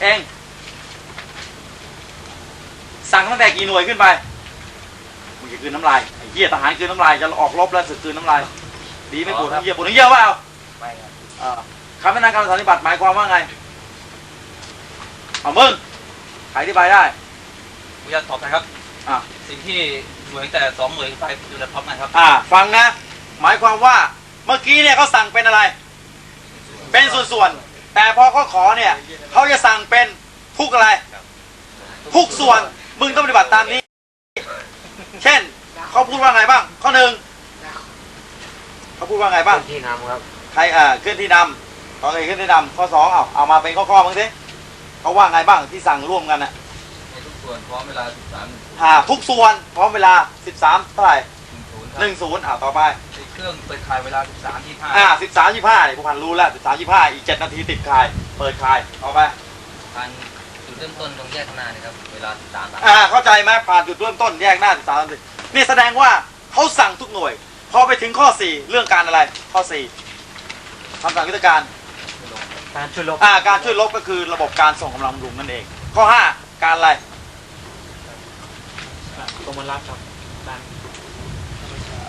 เอง สั่งตั้งแต่กี่หน่วยขึ้นไปมึงจะคืนน้ำลายไอ้เหี้ยทหารคืนน้ำลายจะออกรบแล้วสึกคืนน้ำลาย ดีไม่ปวดทั้งเหี้ยปวดทั้งเหี้ยว่าเอาไม่ครับเอ่อคำแนะนำการปฏิบัติหมายความว่าไง เอามึงใครที่ไปได้ ผมอยากตอบนะครับ อะ สิ่งที่หน่วยแต่สองหน่วยไปอยู่ในพร้อมกันครับ อ่า ฟังนะ หมายความว่าเมื่อกี้เนี่ยเขาสั่งเป็นอะไร เป็นส่วนๆ แต่พอเขาขอเนี่ยเขาจะสั่งเป็นทุกอะไร ทุกส่วน มึงต้องปฏิบัติตามนี้ เช่นเขาพูดว่าไงบ้าง ข้อหนึ่งเขาพูดว่าไงบ้าง ที่นำครับ ใครอ่าเคลื่อนที่นำขอใครเคลื่อนที่นำข้อสองเอาเอามาเป็นข้อข้อๆมึงสิเขาว่าไงบ้างที่สั่งร่วมกันน่ะในทุกส่วนพร้อมเวลา13อ่า ทุกส่วนพร้อมเวลา 13เท่าไหร่10หนึ่งศูนย์อ่าต่อไป เครื่องเปิดขายเวลา 13ที่อ่าสิบสามยี่ห้าเนี่ยผู้พันรู้แล้วสิบสามยี่ห้าอีกเจ็ดนาทีติดคาย เปิดคายเอาไปการจุดเริ่มต้นตรงแยกข้างหน้านะครับ เวลา 13 อ่าเข้าใจไหมผ่านจุดเริ่มต้นแยกหน้าสิบสามนาทีนี่แสดงว่าเขาสั่งทุกหน่วย พอไปถึงข้อสี่เรื่องการอะไร ข้อสี่คำสั่งยุทธการการช่วยลบอ่าการช่วยลบก็คือระบบการส่งกำลังบำรุงนั่นเอง ข้อห้าการอะไรกรมรับครับการ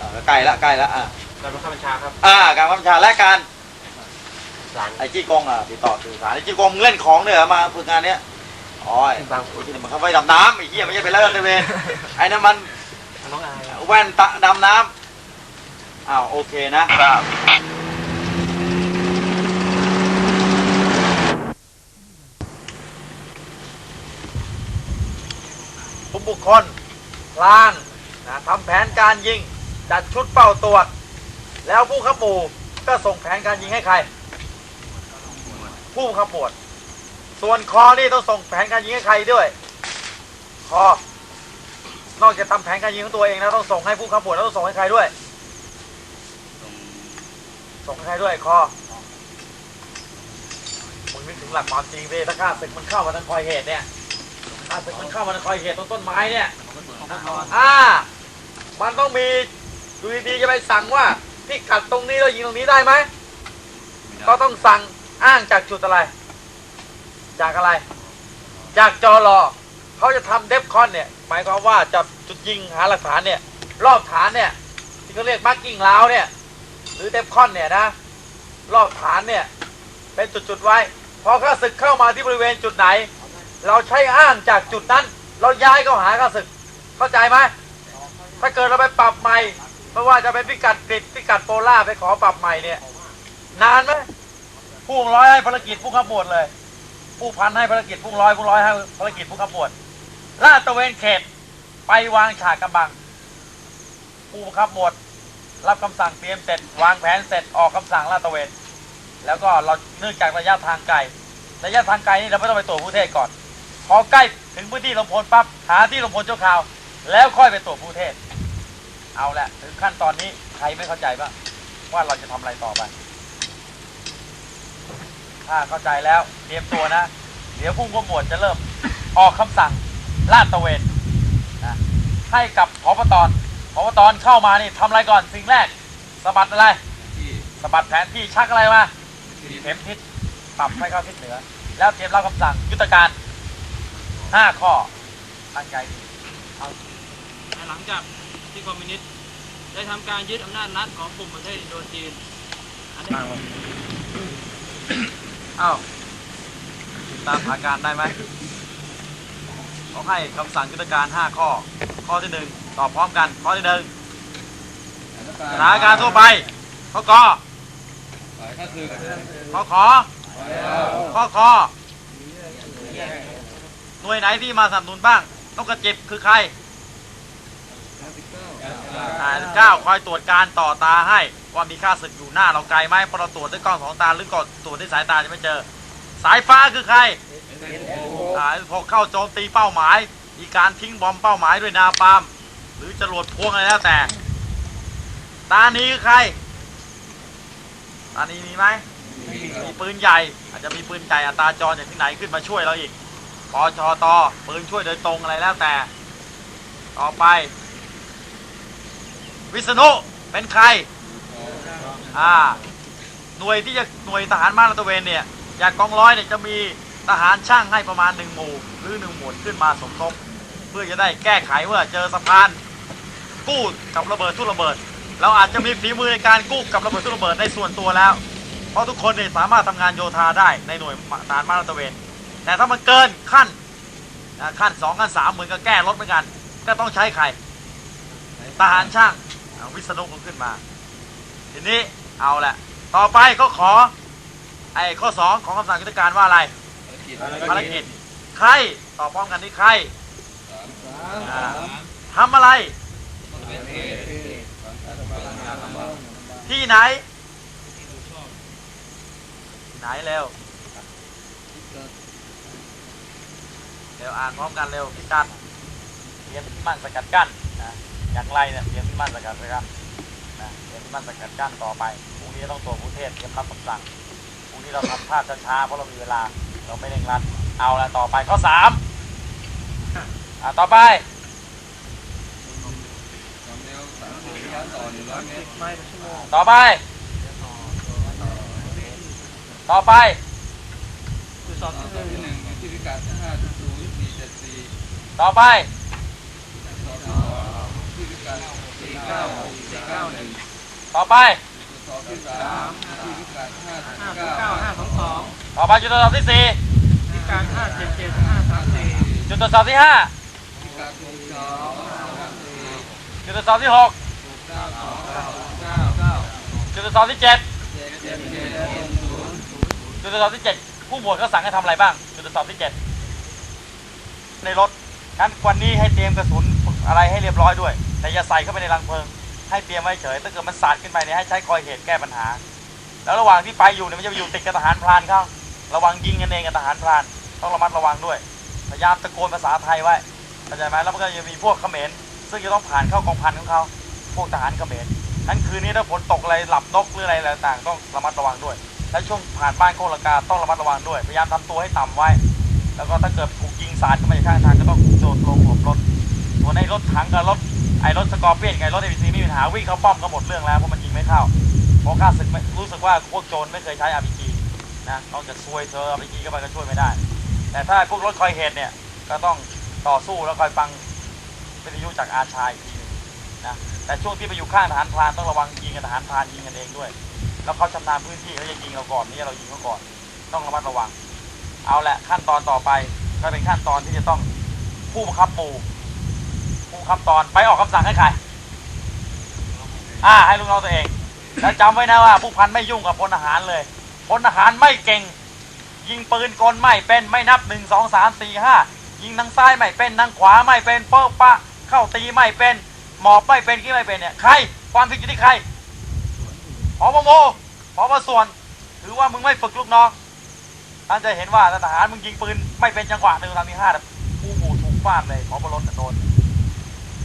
อ่าใกล้ละใกล้ละอ่า การบังคับบัญชาครับอ่าการบังคับบัญชาและการสารไอ้จี้กงอะติดต่อสื่อสารไอ้จี้กงมึงเล่นของเนี่ยเหรอมาฝึกงานเนี้ยอ๋อไอ้บางคนที่นี่มันเข้าไปดำน้ำไอ้เหี้ยไม่ใช่ไปเล่นเลยเวนไอ้นั่นมันน้องอายแว่นตะดำน้ำอ้าวโอเคนะครับทุกบุคคลพลางนะทำแผนการยิง จัดชุดเป้าตรวจ แล้วผู้ขับหมู่ก็ส่งแผนการยิงให้ใคร ผู้ขับหมวด ส่วนคอนี่ต้องส่งแผนการยิงให้ใครด้วย คอ นอกจากทำแผนการยิงของตัวเองแล้วต้องส่งให้ผู้ขับหมวดแล้วต้องส่งให้ใครด้วย ส่งให้ใครด้วยคอมึงนึกถึงหลักความจริงดิถ้าข้าศึกมันเข้ามาทางคอยเหตุเนี่ยข้าศึกมันเข้ามาทางคอยเหตุตรงต้นไม้เนี่ยอ่า มันต้องมีดูดีๆจะไปสั่งว่า พี่กัดตรงนี้แล้วยิงตรงนี้ได้ไหมก็ต้องสั่งอ้างจากจุดอะไร จากอะไร จากจอรอเขาจะทำเดฟคอนเนี่ย หมายความว่าจะจุดยิงหาหลักฐานเนี่ย รอบฐานเนี่ยที่เขาเรียกมาร์กิ้งลาวเนี่ย หรือเดฟคอนเนี่ยนะรอบฐานเนี่ย เป็นจุดๆไว้ พอข้าศึกเข้ามาที่บริเวณจุดไหน เราใช้อ้างจากจุดนั้น เราย้ายเข้าหาข้าศึก เข้าใจไหมถ้าเกิดเราไปปรับใหม่ ไม่ว่าจะเป็นพิกัดกริดพิกัดโปล่าไปขอปรับใหม่เนี่ย นานไหมผู้ร้อยให้ภารกิจผู้ขับหมวดเลย ผู้พันให้ภารกิจผู้ร้อยผู้ร้อยให้ภารกิจผู้ขับหมวดลาดตระเวนเขตไปวางฉากกำบัง ผู้บับหมวดรับคำสั่งเตรียมเสร็จวางแผนเสร็จออกคำสั่งลาดตระเวนแล้วก็เราเนื่องจากระยะทางไกลระยะทางไกลนี่เราไม่ต้องไปตรวจผู้เทศก่อน พอใกล้ถึงพื้นที่ลงพลปั๊บหาที่ลงพลชั่วคราว แล้วค่อยไปตรวจผู้เทศ เอาละถึงขั้นตอนนี้ใครไม่เข้าใจบ้างว่าเราจะทำอะไรต่อไป ถ้าเข้าใจแล้วเตรียมตัวนะ เดี๋ยวผู้กำหมวดจะเริ่มออกคำสั่งลาดตระเวนนะให้กับพบตรพบตรเข้ามานี่ทำอะไรก่อนสิ่งแรกสะบัดอะไรที่สะบัดแผนที่ชักอะไรมาเข็มทิศปรับให้เข้าทิศเหนือ แล้วเตรียมรับคำสั่งยุทธการห้าข้อตั้งใจดีหลังจาก ที่คอมมิวนิสต์ได้ทำการยึดอำนาจรัฐของกลุ่มประเทศอินโดจีนอันนี้อ้าวติดตามสถานการณ์ได้ไหมเขาให้คำสั่งยุทธการ 5 ข้อ ข้อที่ 1 ตอบพร้อมกัน ข้อที่ 1สถานการณ์ทั่วไป ข้อกอก็คือข้อขอข้อคอหน่วยไหนที่มาสนับสนุนบ้าง ต้องกระจิบคือใคร อ่าเก้าคอยตรวจการต่อตาให้ว่ามีค่าศึกอยู่หน้าเราไกลไหมเพราะเราตรวจด้วยกล้องสองตาหรือก่อนตรวจด้วยสายตาจะไม่เจอ สายฟ้าคือใครอ่าพอเข้าโจมตีเป้าหมาย มีการทิ้งบอมเป้าหมายด้วยนาปาล์มหรือจรวดพวงอะไรแล้วแต่ ตานี้คือใคร ตานี้มีไหมมีปืนใหญ่ อาจจะมีปืนใหญ่อัตราจรจากที่ไหนขึ้นมาช่วยเราอีกปชตปืนช่วยโดยตรงอะไรแล้วแต่ ต่อไป วิษณุเป็นใคร อ่า หน่วยที่จะหน่วยทหารมาลาตะเวนเนี่ยจากกองร้อยเนี่ยจะมีทหารช่างให้ประมาณหนึ่งหมู่ หรือหนึ่งหมวดขึ้นมาสมทบ เพื่อจะได้แก้ไขเมื่อเจอสะพานกู้กับระเบิดทุกระเบิด เราอาจจะมีฝีมือในการกู้กับระเบิดทุกระเบิดในส่วนตัวแล้ว เพราะทุกคนเนี่ยสามารถทำงานโยธาได้ในหน่วยทหารมาลาตะเวน แต่ถ้ามันเกินขั้นขั้นสองขั้นสามเหมือนกับแก้รถเหมือนกัน ก็ต้องใช้ใครทหารช่าง วิศนุก็ขึ้นมา ทีนี้เอาแหละ ต่อไปก็ขอ ไอ้ข้อสองของคำสั่งกิจการว่าอะไรภารกิจใครต่อพร้อมกันที่ใครทำอะไร ที่ไหน ไหนเร็วเร็วอ่านพร้อมกันเร็วพิกัดเรียนมั่งสกัดกั้นนะ อย่างไรเนี่ยเตรียมที่มั่นสกัดนะครับนะเตรียมที่มั่นสกัดกั้นต่อไปพรุ่งนี้ต้องตรวจผู้เทศเตรียมรับคำสั่งพรุ่งนี้เราทำภาพช้าๆเพราะเรามีเวลาเราไม่เร่งรัดเอาละต่อไปข้อสามอ่าต่อไปต่อไป ต่อไปต่อไป ต่อไปต่อไปจุดตรวจสอบที่สี่พิการห้าเจ็ดเจ็ดห้าสามสี่จุดตรวจสอบที่ห้าจุดตรวจสอบที่หกจุดตรวจสอบที่เจ็ดจุดตรวจสอบที่เจ็ดผู้หมวดเขาสั่งให้ทำอะไรบ้าง จุดตรวจสอบที่เจ็ดในรถงั้นวันนี้ให้เตรียมกระสุนอะไรให้เรียบร้อยด้วย แต่อย่าใส่เข้าไปในรังเพลิง ให้เตรียมไว้เฉยถ้าเกิดมันสาดขึ้นไปเนี่ยให้ใช้คอยเหตุแก้ปัญหา แล้วระหว่างที่ไปอยู่เนี่ยมันจะอยู่ติดกับทหารพรานเขาระวังยิงกันเองกับทหารพราน ต้องระมัดระวังด้วย พยายามตะโกนภาษาไทยไว้เข้าใจไหมแล้วมันก็จะมีพวกเขมรซึ่งจะต้องผ่านเข้ากองพันของเขาพวกทหารเขมรนั้นคืนนี้ถ้าฝนตกอะไรหลับนกหรืออะไรต่างต้องระมัดระวังด้วย และช่วงผ่านบ้านโคลกาต้องระมัดระวังด้วย พยายามทำตัวให้ต่ำไว้ แล้วก็ถ้าเกิดถูกยิงสาดเข้ามาข้างทางก็ต้องโจดลงหัวรถตัวในรถถังกับรถ ไอรถสกอร์เปียนไงรถเอวีซีไม่มีปัญหาวิ่งเข้าป้อมก็หมดเรื่องแล้วเพราะมันยิงไม่เข้าเพราะข้าศึกรู้สึกว่าพวกโจรไม่เคยใช้อาร์พีจีนะนองจะกซวยเธออาร์พีจีก็ไปก็ช่วยไม่ได้ แต่ถ้าพวกรถคอยเหตุเนี่ยก็ต้องต่อสู้แล้วคอยฟังวิทยุจากอาชายทีนึงนะแต่ช่วงที่ไปอยู่ข้างทหารพรานต้องระวังยิงกับทหารพรานยิงกันเองด้วย แล้วเขาชำนาญพื้นที่เขาจะยิงเราก่อนนี่เรายิงเขาก่อน ต้องระมัดระวัง เอาแหละขั้นตอนต่อไปก็เป็นขั้นตอนที่จะต้องผู้บังคับหมู่ ขั้นตอนไปออกคำสั่งให้ใครอ่าให้ลูกน้องตัวเอง แล้วจำไว้นะว่า ผู้พันไม่ยุ่งกับพลทหารเลยพลทหารไม่เก่ง ยิงปืนกลไม่เป็นไม่นับหนึ่งสองสามสี่ห้ายิงทางซ้ายไม่เป็นทางขวาไม่เป็นเป้าปะ เข้าตีไม่เป็น หมอบไม่เป็นกี้ไม่เป็นเนี่ยใคร ความผิดอยู่ที่ใครพอบโมพอบส่วนถือว่ามึงไม่ฝึกลูกน้องท่านจะเห็นว่าทหารมึงยิงปืนไม่เป็นจังหวะหนึ่งทำมสี่ห้าแบบผู้หมู่ถูกฟาดเลยขอประลดโดน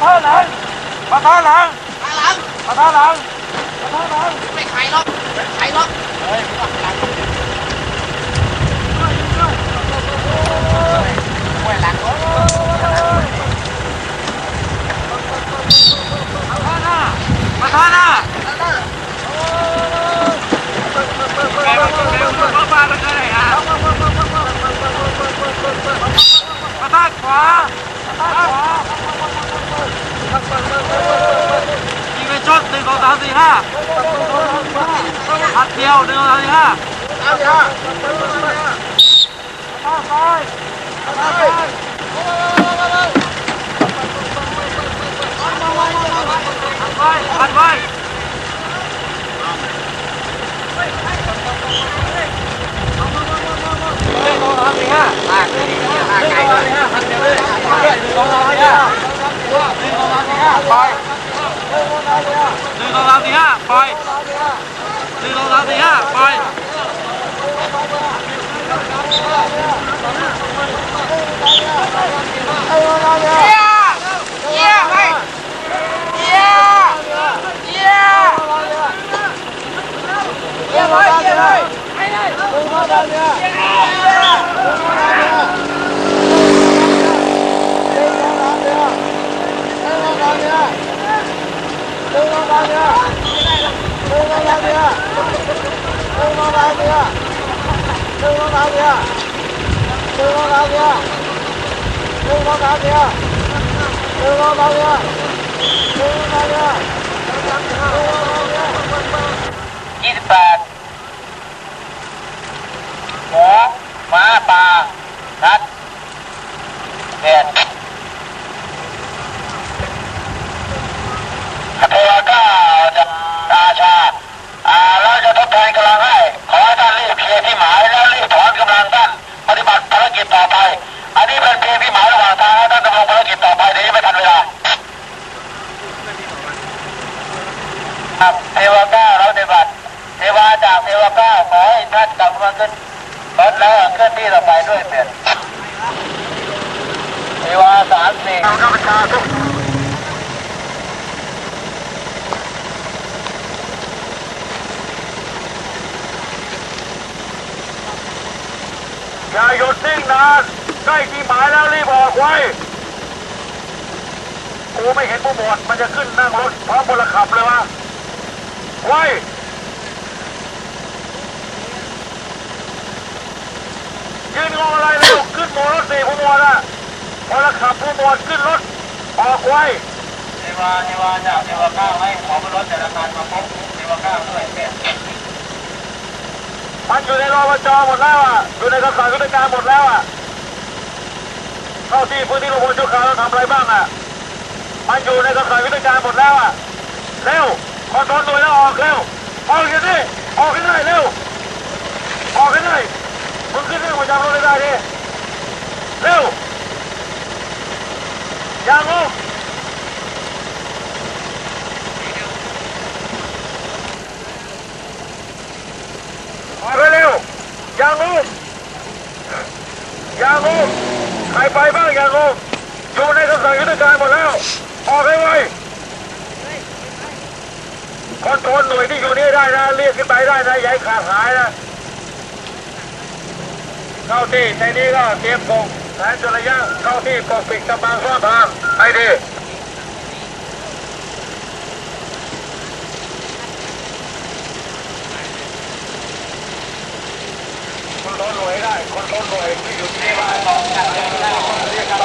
สามสี่ห้าลากเลยลากหนึ่งไกลสองเลสามยสี่ห้าพันเดียวเลยหนึ่งสองสามสี่ห้าหนึ่งสองสา đi về chốt đừng có tao gì ha hạt nhiều đừng có tao gì ha tao gì ha tao coi tao coi Hạt vai! Hạt vai! Hạt vai! นึ่งสองสามสี่ห้าหนึ่งสองสามสี่ห้าไปยี่ Cá lia đưa. เทวาสามสี่ข้าพเจ้าทุกอย่าหยุดนิ่งนานใกล้ที่หมายแล้วรีบออกไว้กูไม่เห็นผู้หมวดมันจะขึ้นนั่งรถพร้อมพลขับเลยวะไว้ ยืนงงอะไรเร็วขึ้นหมวดรถสี่ผู้หมวดอะพลขับผู้หมวดขึ้นรถออกไว้เทวาเทวาจากเทวาเก้าให้ขอบนรถแต่ละคันมาพบเทวาเก้าด้วยเถิดมันอยู่ในรอปจหมดแล้วอะอยู่ในกระสายวิทยการหมดแล้วอะเข้าที่พื้นที่ลงพลชั่วคราวต้องทำอะไรบ้างอะมันอยู่ในกระสายวิทยการหมดแล้วอะเร็วคอนโทรลหน่วยแล้วออกเร็วออกกันดิออกกันได้เร็วออกกันได้ มึงขึ้นเรื่องประจำรถได้ดิเร็วอย่างงงออกไปเร็วอย่างงงอย่างงงใครไปบ้างอย่างงงอยู่ในกระแสยุทธการหมดแล้ว ออกให้ไวคอนโทรลหน่วยที่อยู่นี่ได้นะ เรียกขึ้นไปได้นะอย่าให้ขาดหายนะ เข้าที่ในนี้ก็เตรียมปกแผนจุลยะเข้าที่ปกปิดกำบังซ่อนทางให้ดีคนโดนหน่วยได้ คนโดนหน่วยที่อยู่ที่นี่มาสองจากเรียกได้เรียกกันไป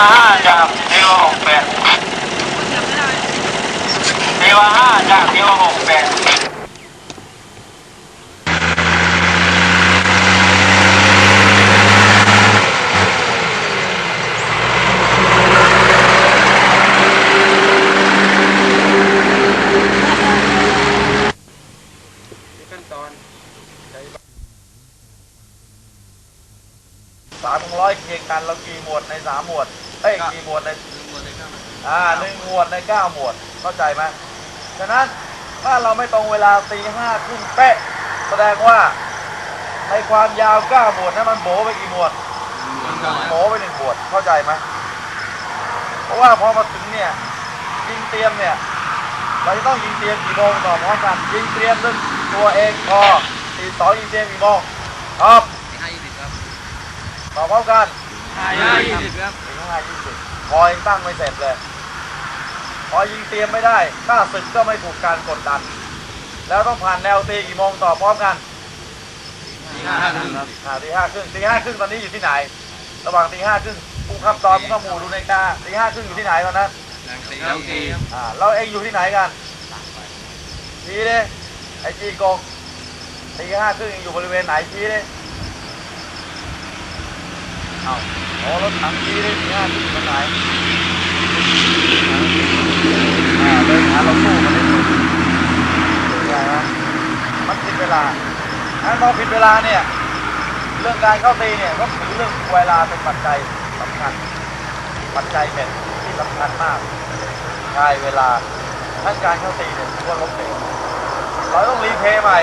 ห้าจากเทวหกแปด ทวห้าจากเทวหกแปดขั้นตอนสามร้อยเคียงกันเรากี่หมวดในสามหมวด เอ้ยกี่หมวดในอ่าหนึ่งหมวดในเก้าหมวด เข้าใจไหม ฉะนั้นถ้าเราไม่ตรงเวลาตีห้าครึ่งเป๊ะแสดงว่าในความยาวเก้าหมวดนั้นมันโบไปกี่หมวดโบไปหนึ่งหมวดเข้าใจไหมเพราะว่าพอมาถึงเนี่ยยิงเตรียมเนี่ยเราจะต้องยิงเตรียมกี่โมงต่อพร้อมกันยิงเตรียมด้วยตัวเองพอตีสองยิงเตรียมกี่โมงครับห้ายี่สิบครับต่อพร้อมกันห้ายี่สิบครับถึงห้ายี่สิบพอยังตั้งไม่เสร็จเลย พอยิงเตรียมไม่ได้ข้าศึกก็ไม่ถูกการกดดัน แล้วต้องผ่านแนวตีกี่โมงต่อพร้อมกันห้าครึ่งครับอ่าตีห้าครึ่งตีห้าครึ่งตอนนี้อยู่ที่ไหน ระหว่างตีห้าครึ่งผู้ขับตอนผู้ขับหมู่ดูในาฬิกาตีห้าครึ่งอยู่ที่ไหนตอนนั้นแล้วทีครับอ่าเราเองอยู่ที่ไหนกันชี้ดิไอจีกงตีห้าครึ่งเองอยู่บริเวณไหนชี้ดิเอาโอ้รถถังชี้ดิตีห้าครึ่งอยู่ตรงไหนอ่า เดินหาเราสู้กันเลยเป็นไงวะมันผิดเวลางั้นพอผิดเวลาเนี่ย เรื่องการเข้าตีเนี่ยก็ถือเรื่องเวลาเป็นปัจจัยสำคัญ ปัจจัยเม็ดที่สำคัญมากใช่เวลาทั้งการเข้าตีเนี่ยควรล้มเหลวเราต้องรีเพย์ใหม่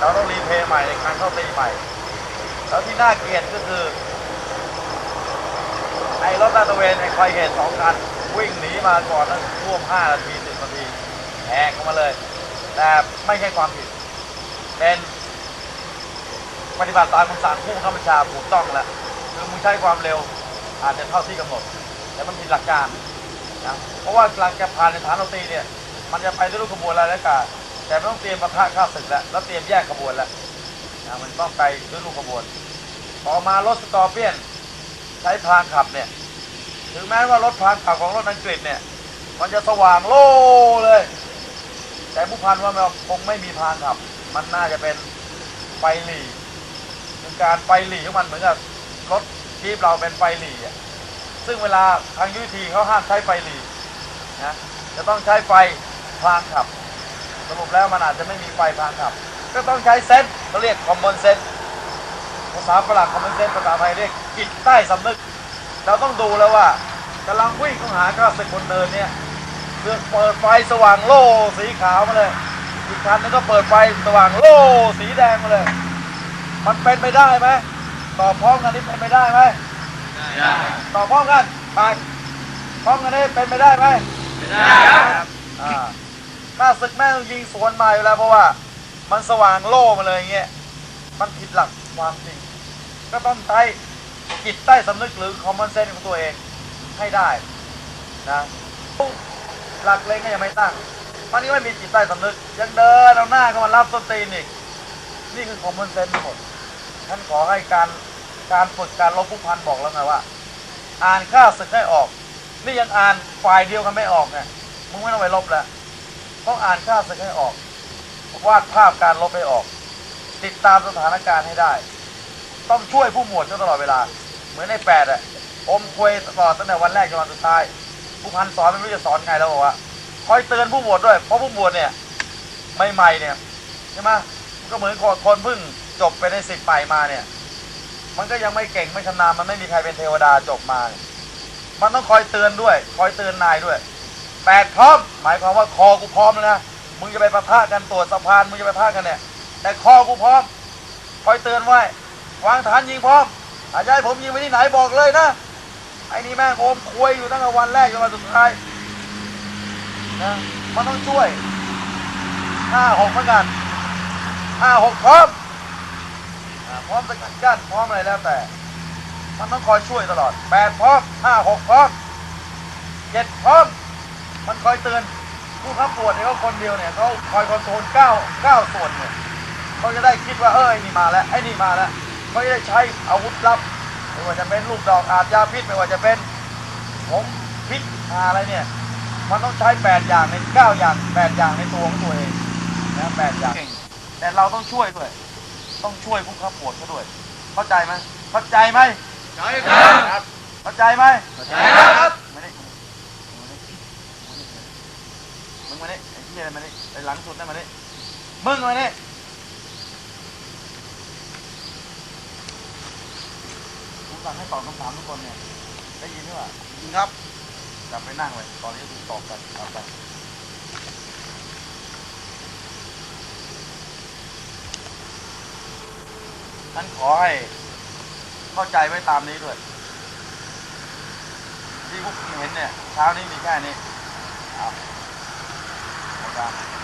เราต้องรีเพย์ใหม่ในการเข้าตีใหม่ แล้วที่น่าเกลียดก็คือไอ้รถลาดตระเวนไอ้คอยเหตุสองคัน วิ่งหนีมาก่อนตั้งร่วม5นาที10นาทีแหกเข้ามาเลย แต่ไม่ใช่ความผิด เป็นปฏิบัติตามคำสั่งผู้บังคับบัญชาถูกต้องแล้วคือมึงใช้ความเร็วอาจจะเท่าที่กำหนด แต่มันผิดหลักการนะเพราะว่าหลังจากผ่านในฐานเราตีเนี่ย มันจะไปด้วยรูปขบวนอะไรแล้วกันแต่ไม่ต้องเตรียมประทะข้าศึกแล้วแล้วเตรียมแยกขบวนแล้วนะมันต้องไปด้วยรูปขบวน พอมารถสกอร์เปียน ใช้พรางขับเนี่ย ถึงแม้ว่ารถพรางขับของรถอังกฤษเนี่ย มันจะสว่างโล่เลย แต่ผู้พันว่ามันคงไม่มีพางขับ มันน่าจะเป็นไฟหลีเป็นการไฟหลีของมันเหมือนกับรถจีบเราเป็นไฟหลีอะซึ่งเวลาทางยุทธีเขาห้ามใช้ไฟหลีนะจะต้องใช้ไฟพางขับ สรุปแล้วมันอาจจะไม่มีไฟพางขับ ก็ต้องใช้เซนส์เขาเรียกคอมมอนเซนส์ภาษาฝรั่งคอมมอนเซนส์ภาษาไทยเรียกจิตใต้สำนึก เราต้องดูแล้วว่ากำลังวิ่งเข้าหาข้าศึกบนเนินเนี่ยเพื่อเปิดไฟสว่างโล่สีขาวมาเลย อีกคันนึงก็เปิดไฟสว่างโล่สีแดงมาเลย มันเป็นไปได้ไหมตอบพร้อมกันนี่เป็นไปได้ไหมตอบพร้อมกันไปพร้อมกันนี่เป็นไปได้ไหมอ่าข้าศึกแม่งต้องยิงสวนมาอยู่แล้วเพราะว่า มันสว่างโล่มาเลยอย่างเงี้ยมันผิดหลักความจริงก็ต้องใช้ จิตใต้สำนึกหรือคอมมอนเซนส์ของตัวเองให้ได้นะหลักเลงก็ยังไม่ตั้งมันนี่ไม่มีจิตใต้สำนึก ยังเดินเอาหน้าเข้ามารับส้นตีนอีก นี่คือคอมมอนเซนส์ทั้งหมดท่านขอให้การการฝึกการลบผู้พันบอกแล้วไงว่า อ่านค่าศึกให้ออก นี่ยังอ่านฝ่ายเดียวกันไม่ออกไงมึงไม่ต้องไปลบแล้วต้องอ่านค่าศึกให้ออก วาดภาพการลบให้ออก ติดตามสถานการณ์ให้ได้ ต้องช่วยผู้หมวดอยู่ตลอดเวลา เหมือนในแปดอะอมควยตลอดตั้งแต่วันแรกจนวันสุดท้าย ผู้พันสอนไม่รู้จะสอนไงแล้วบอกว่าคอยเตือนผู้หมวดด้วย เพราะผู้หมวดเนี่ยใหม่ๆเนี่ยใช่ไหมก็เหมือนคนคนเพิ่งจบไปในสิบใหม่มาเนี่ย มันก็ยังไม่เก่งไม่ชำนาญมันไม่มีใครเป็นเทวดาจบมา มันต้องคอยเตือนด้วย คอยเตือนนายด้วยแปดพร้อม หมายความว่าคอกูพร้อมแล้วนะมึงจะไปประทะกันตรวจสะพานมึงจะไปประทะกันเนี่ย แต่คอกูพร้อม คอยเตือนไว้วางฐานยิงพร้อม อาจจะให้ผมยิงไปที่ไหนบอกเลยนะ ไอ้นี่แม่งโอมคุยอยู่ตั้งแต่วันแรกจนวันสุดท้ายนะมันต้องช่วยห้าหกเหมือนกันห้าหกพร้อมพร้อมสกัดกั้นพร้อมอะไรแล้วแต่ มันต้องคอยช่วยตลอดแปดพร้อมห้าหกพร้อมเจ็ดพร้อม มันคอยเตือนผู้ขับตรวจเนี่ยเขาคนเดียวเนี่ยเขาคอยคอนโทรลเก้าเก้าส่วนเนี่ยเขาจะได้คิดว่าเออไอ้นี่มาแล้วไอ้นี่มาแล้ว เขาจะได้ใช้อาวุธลับไม่ว่าจะเป็นลูกดอกอาบยาพิษไม่ว่าจะเป็นผมพิษอะไรเนี่ย มันต้องใช้แปดอย่างในเก้าอย่างแปดอย่างในตัวของตัวเองนะแปดอย่างแต่เราต้องช่วยด้วย ต้องช่วยผู้ขับตรวจเขาด้วย เข้าใจไหมเข้าใจไหมใช่ครับเข้าใจไหมใช่ครับมานี่มึงมานี่ไอ้ที่อะไรมานี่ไอ้หลังสุดนั่นมานี่มึงมานี่ผม สั่งให้ตอบคำถามทุกคนเนี่ย ได้ยินหรือเปล่ายินครับกลับไปนั่งเลยตอนนี้คุณตอบกันตอบกันฉันขอให้เข้าใจไว้ตามนี้ด้วย ที่พวกคุณเห็นเนี่ย เช้านี้มีแค่นี้เอาหมดแล้ว